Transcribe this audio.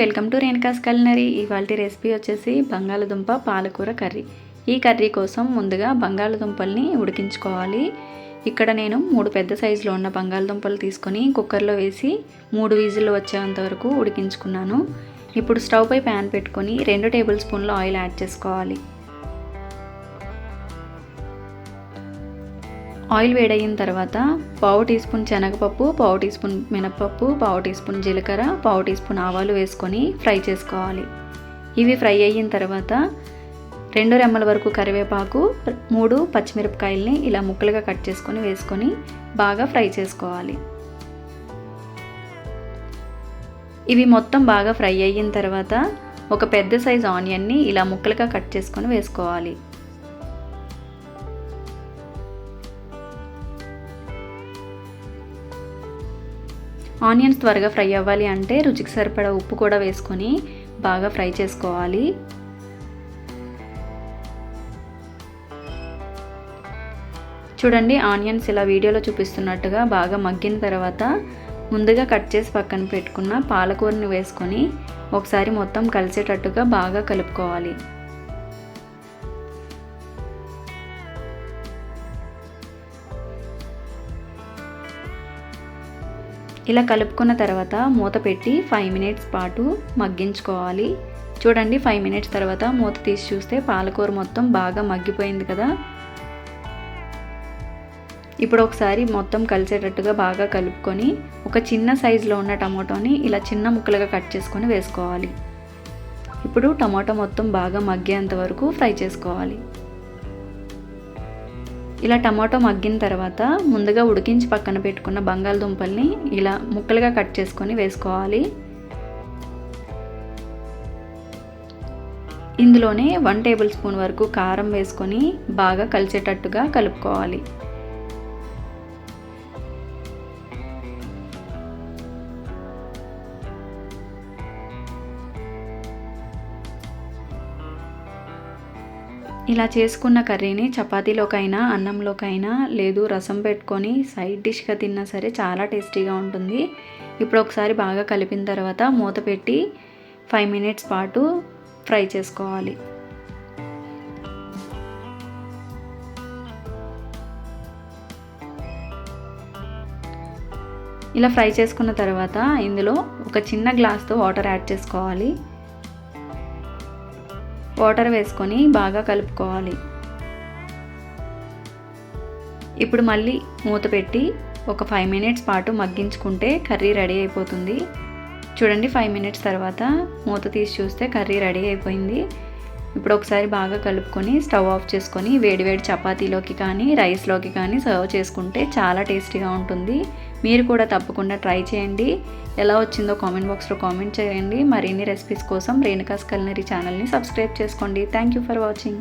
Welcome to Renuka's culinary. ఇవాళ recipe వచ్చేసి బంగాళదుంప పాలకూర కర్రీ. ఈ కర్రీ కోసం ముందుగా బంగాళదుంపల్ని ఉడికించుకోవాలి. ఇక్కడ నేను మూడు పెద్ద సైజులో ఉన్న బంగాళదుంపలు తీసుకొని కుక్కర్లో వేసి మూడు విజిల్లు వచ్చేంత వరకు ఉడికించుకున్నాను. ఇప్పుడు స్టవ్ పై ప్యాన్ పెట్టుకొని రెండు టేబుల్ స్పూన్ల ఆయిల్ యాడ్ చేసుకోవాలి. ఆయిల్ వేడయిన తర్వాత పావు టీ స్పూన్ శనగపప్పు పావు టీ స్పూన్ మినపప్పు పావు టీ స్పూన్ జీలకర్ర పావు టీ స్పూన్ ఆవాలు వేసుకొని ఫ్రై చేసుకోవాలి. ఇవి ఫ్రై అయిన తర్వాత రెండు రెమ్మల వరకు కరివేపాకు మూడు పచ్చిమిరపకాయల్ని ఇలా ముక్కలుగా కట్ చేసుకొని వేసుకొని బాగా ఫ్రై చేసుకోవాలి. ఇవి మొత్తం బాగా ఫ్రై అయిన తర్వాత ఒక పెద్ద సైజ్ ఆనియన్ని ఇలా ముక్కలుగా కట్ చేసుకొని వేసుకోవాలి. ఆనియన్స్ త్వరగా ఫ్రై అవ్వాలి అంటే రుచికి సరిపడా ఉప్పు కూడా వేసుకొని బాగా ఫ్రై చేసుకోవాలి. చూడండి ఆనియన్స్ ఇలా వీడియోలో చూపిస్తున్నట్టుగా బాగా మగ్గిన తర్వాత ముందుగా కట్ చేసి పక్కన పెట్టుకున్న పాలకూరని వేసుకొని ఒకసారి మొత్తం కలిసేటట్టుగా బాగా కలుపుకోవాలి. ఇలా కలుపుకున్న తర్వాత మూత పెట్టి ఫైవ్ మినిట్స్ పాటు మగ్గించుకోవాలి. చూడండి ఫైవ్ మినిట్స్ తర్వాత మూత తీసి చూస్తే పాలకూర మొత్తం బాగా మగ్గిపోయింది కదా. ఇప్పుడు ఒకసారి మొత్తం కలిసేటట్టుగా బాగా కలుపుకొని ఒక చిన్న సైజులో ఉన్న టమాటోని ఇలా చిన్న ముక్కలుగా కట్ చేసుకొని వేసుకోవాలి. ఇప్పుడు టమాటో మొత్తం బాగా మగ్గేంత వరకు ఫ్రై చేసుకోవాలి. ఇలా టమాటో మగ్గిన తర్వాత ముందుగా ఉడికించి పక్కన పెట్టుకున్న బంగాళదుంపల్ని ఇలా ముక్కలుగా కట్ చేసుకొని వేసుకోవాలి. ఇందులోనే వన్ టేబుల్ స్పూన్ వరకు కారం వేసుకొని బాగా కలిసేటట్టుగా కలుపుకోవాలి. ఇలా చేసుకున్న కర్రీని చపాతీలోకైనా అన్నంలోకైనా లేదు రసం పెట్టుకొని సైడ్ డిష్గా తిన్నా సరే చాలా టేస్టీగా ఉంటుంది. ఇప్పుడు ఒకసారి బాగా కలిపిన తర్వాత మూత పెట్టి ఫైవ్ మినిట్స్ పాటు ఫ్రై చేసుకోవాలి. ఇలా ఫ్రై చేసుకున్న తర్వాత ఇందులో ఒక చిన్న గ్లాస్తో వాటర్ యాడ్ చేసుకోవాలి. వాటర్ వేసుకొని బాగా కలుపుకోవాలి. ఇప్పుడు మళ్ళీ మూత పెట్టి ఒక ఫైవ్ మినిట్స్ పాటు మగ్గించుకుంటే కర్రీ రెడీ అయిపోతుంది. చూడండి ఫైవ్ మినిట్స్ తర్వాత మూత తీసి చూస్తే కర్రీ రెడీ అయిపోయింది. ఇప్పుడు ఒకసారి బాగా కలుపుకొని స్టవ్ ఆఫ్ చేసుకొని వేడివేడి చపాతీలోకి కానీ రైస్లోకి కానీ సర్వ్ చేసుకుంటే చాలా టేస్టీగా ఉంటుంది. మీరు కూడా తప్పకుండా ట్రై చేయండి. ఎలా వచ్చిందో కామెంట్ బాక్స్లో కామెంట్ చేయండి. మరిన్ని రెసిపీస్ కోసం రేణుకాస్ కల్నరీ ఛానల్ని సబ్స్క్రైబ్ చేసుకోండి. Thank you for watching